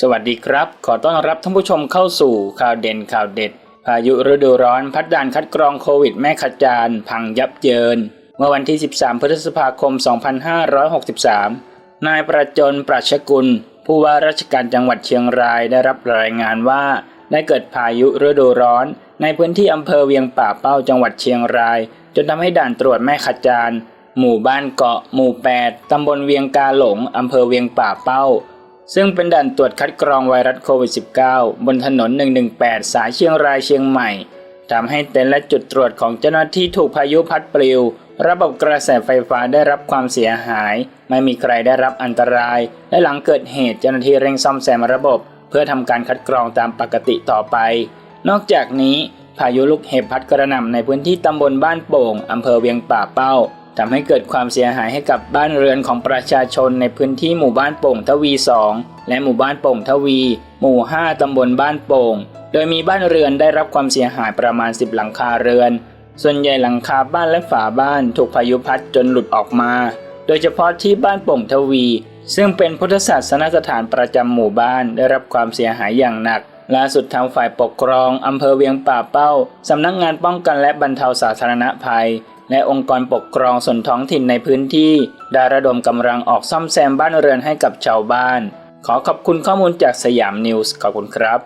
สวัสดีครับ ขอต้อนรับท่านผู้ชมเข้าสู่ข่าวเด่นข่าวเด็ด พายุฤดูร้อนพัดด่านคัดกรองโควิดแม่ขจารพังยับเยิน เมื่อวันที่ 13 พฤษภาคม 2563 นายประจนปรัชกุล ผู้ว่าราชการจังหวัดเชียงรายได้รับรายงานว่า ได้เกิดพายุฤดูร้อน ในพื้นที่อำเภอเวียงป่าเป้าจังหวัดเชียงราย จนทำให้ด่านตรวจแม่ขจารหมู่บ้านเกาะ หมู่ 8 ตำบลเวียงกาหลงอำเภอเวียงป่าเป้า ซึ่งเป็นด่านตรวจคัดกรองไวรัสโควิด -19 บนถนน 118 สายเชียงรายเชียงใหม่ทำให้เต็นท์และจุดตรวจของเจ้าหน้าที่ถูกพายุพัดปลิว ระบบกระแสไฟฟ้าได้รับความเสียหาย ไม่มีใครได้รับอันตราย และหลังเกิดเหตุเจ้าหน้าที่เร่งซ่อมแซมระบบ เพื่อทำการคัดกรองตามปกติต่อไป นอกจากนี้พายุลูกเห็บพัดกระหน่ำในพื้นที่ตำบลบ้านโป่งอำเภอเวียงป่าเป้า ทำให้เกิดความเสียหายให้กับบ้านเรือนของประชาชนในพื้นที่หมู่บ้านโป่งทวี 2 และหมู่บ้านโป่งทวี หมู่ 5 ตำบลบ้านโป่ง โดยมีบ้านเรือนได้รับความเสียหายประมาณ 10 หลังคาเรือน ส่วนใหญ่หลังคาบ้านและฝาบ้านถูกพายุพัดจนหลุดออกมา โดยเฉพาะที่บ้านโป่งทวี ซึ่งเป็นพุทธศาสนสถานประจำหมู่บ้านได้รับความเสียหายอย่างหนักล่าสุดทางฝ่ายปกครอง อำเภอเวียงป่าเป้า สำนักงานป้องกันและบรรเทาสาธารณภัย และองค์กรปกครองส่วนท้องถิ่นในพื้นที่ได้ระดมกำลังออกซ่อมแซมบ้านเรือนให้กับชาวบ้าน ขอขอบคุณข้อมูลจากสยามนิวส์ขอบคุณครับ